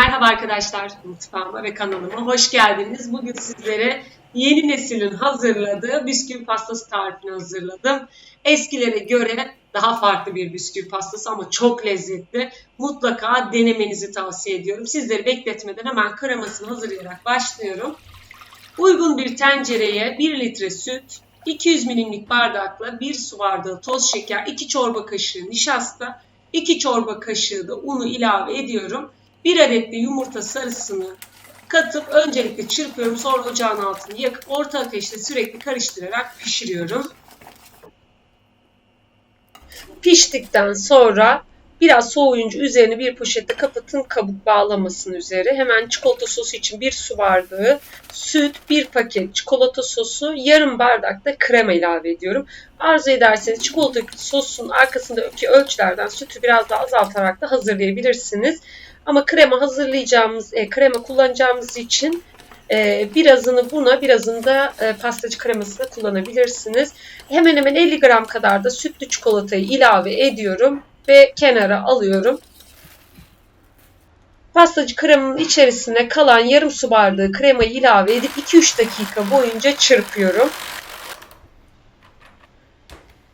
Merhaba arkadaşlar, mutfağıma ve kanalıma hoş geldiniz. Bugün sizlere yeni neslin hazırladığı bisküvi pastası tarifini hazırladım. Eskilere göre daha farklı bir bisküvi pastası ama çok lezzetli. Mutlaka denemenizi tavsiye ediyorum. Sizleri bekletmeden hemen kremasını hazırlayarak başlıyorum. Uygun bir tencereye 1 litre süt, 200 milimlik bardakla 1 su bardağı toz şeker, 2 çorba kaşığı nişasta, 2 çorba kaşığı da unu ilave ediyorum. 1 adet de yumurta sarısını katıp öncelikle çırpıyorum. Sonra ocağın altını yakıp orta ateşte sürekli karıştırarak pişiriyorum. Piştikten sonra biraz soğuyunca üzerini bir poşette kapatın kabuk bağlamasın üzeri. Hemen çikolata sosu için bir su bardağı süt, bir paket çikolata sosu, yarım bardak da krema ilave ediyorum. Arzu ederseniz çikolata sosun arkasındaki ölçülerden sütü biraz daha azaltarak da hazırlayabilirsiniz. Ama krema hazırlayacağımız, e, krema kullanacağımız için e, birazını buna, birazını da e, pastacı kremasına kullanabilirsiniz. Hemen hemen 50 gram kadar da sütlü çikolatayı ilave ediyorum ve kenara alıyorum. Pastacı kremanın içerisine kalan yarım su bardağı kremayı ilave edip 2-3 dakika boyunca çırpıyorum.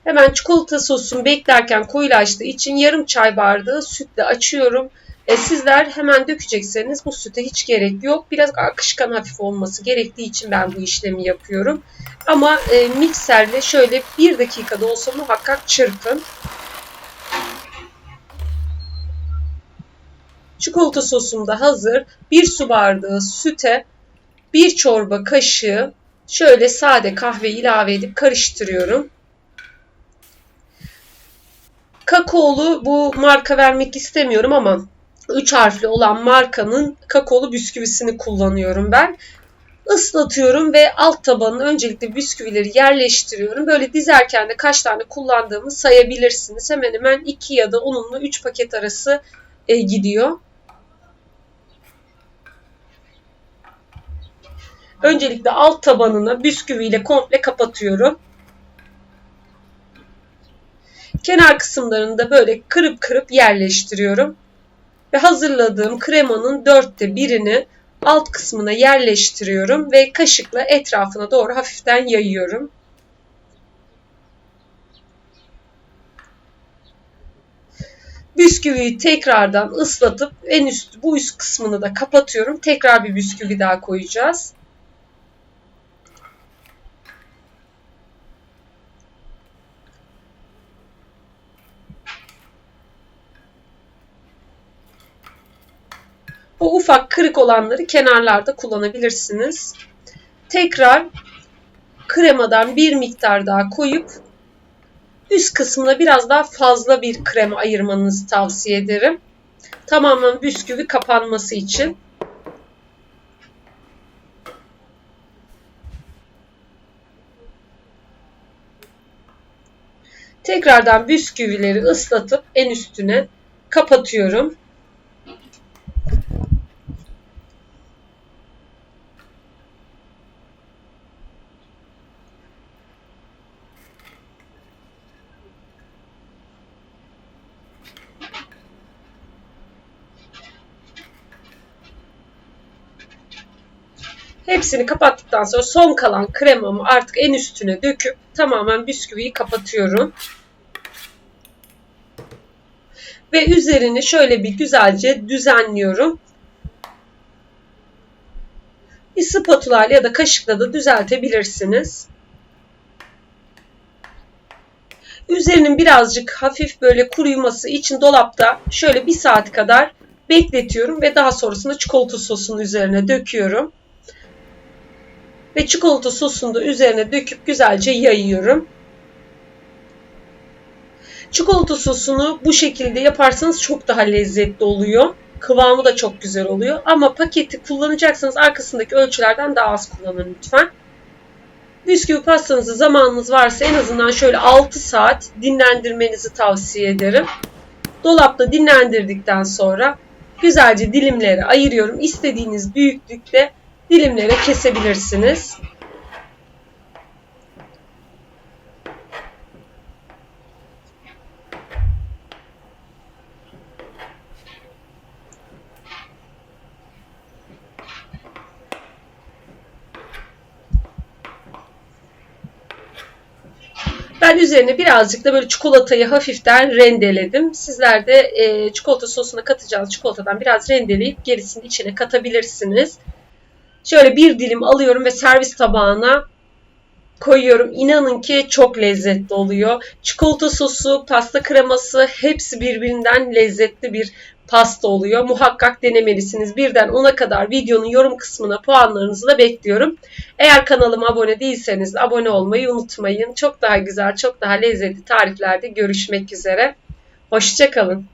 Hemen çikolata sosum beklerken koyulaştığı için yarım çay bardağı sütle açıyorum. E, sizler hemen dökecekseniz bu süte hiç gerek yok. Biraz akışkan hafif olması gerektiği için ben bu işlemi yapıyorum. Ama e, mikserle şöyle bir dakikada olsa muhakkak çırpın. Çikolata sosum da hazır. Bir su bardağı süte bir çorba kaşığı şöyle sade kahve ilave edip karıştırıyorum. Kakaolu bu marka vermek istemiyorum ama 3 harfli olan markanın kakaolu bisküvisini kullanıyorum ben. Islatıyorum ve alt tabanına öncelikle bisküvileri yerleştiriyorum. Böyle dizerken de kaç tane kullandığımı sayabilirsiniz. Hemen hemen 2 ya da onunla 3 paket arası e, gidiyor. Öncelikle alt tabanına bisküviyle komple kapatıyorum. Kenar kısımlarını da böyle kırıp kırıp yerleştiriyorum. Ve hazırladığım kremanın dörtte birini alt kısmına yerleştiriyorum ve kaşıkla etrafına doğru hafiften yayıyorum. Bisküviyi tekrardan ıslatıp en üst bu üst kısmını da kapatıyorum. Tekrar bir bisküvi daha koyacağız. Bu ufak kırık olanları kenarlarda kullanabilirsiniz. Tekrar kremadan bir miktar daha koyup üst kısmına biraz daha fazla bir krema ayırmanızı tavsiye ederim. Tamamen bisküvi kapanması için. Tekrardan bisküvileri ıslatıp en üstüne kapatıyorum. Hepsini kapattıktan sonra son kalan kremamı artık en üstüne döküp tamamen bisküviyi kapatıyorum. Ve üzerini şöyle bir güzelce düzenliyorum. Bir spatula ya da kaşıkla da düzeltebilirsiniz. Üzerinin birazcık hafif böyle kuruyması için dolapta şöyle bir saat kadar bekletiyorum ve daha sonrasında çikolata sosunun üzerine döküyorum ve çikolata sosunu da üzerine döküp güzelce yayıyorum. Çikolata sosunu bu şekilde yaparsanız çok daha lezzetli oluyor. Kıvamı da çok güzel oluyor. Ama paketi kullanacaksanız arkasındaki ölçülerden daha az kullanın lütfen. Bisküvi pastanızı zamanınız varsa en azından şöyle 6 saat dinlendirmenizi tavsiye ederim. Dolapta dinlendirdikten sonra güzelce dilimlere ayırıyorum. İstediğiniz büyüklükte dilimlere kesebilirsiniz. Ben üzerine birazcık da böyle çikolatayı hafiften rendeledim. Sizler de e, çikolata sosuna katacağınız çikolatadan biraz rendeleyip gerisini içine katabilirsiniz. Şöyle bir dilim alıyorum ve servis tabağına koyuyorum. İnanın ki çok lezzetli oluyor. Çikolata sosu, pasta kreması hepsi birbirinden lezzetli bir pasta oluyor. Muhakkak denemelisiniz. Birden 10'a kadar videonun yorum kısmına puanlarınızı da bekliyorum. Eğer kanalıma abone değilseniz de abone olmayı unutmayın. Çok daha güzel, çok daha lezzetli tariflerde görüşmek üzere. Hoşçakalın.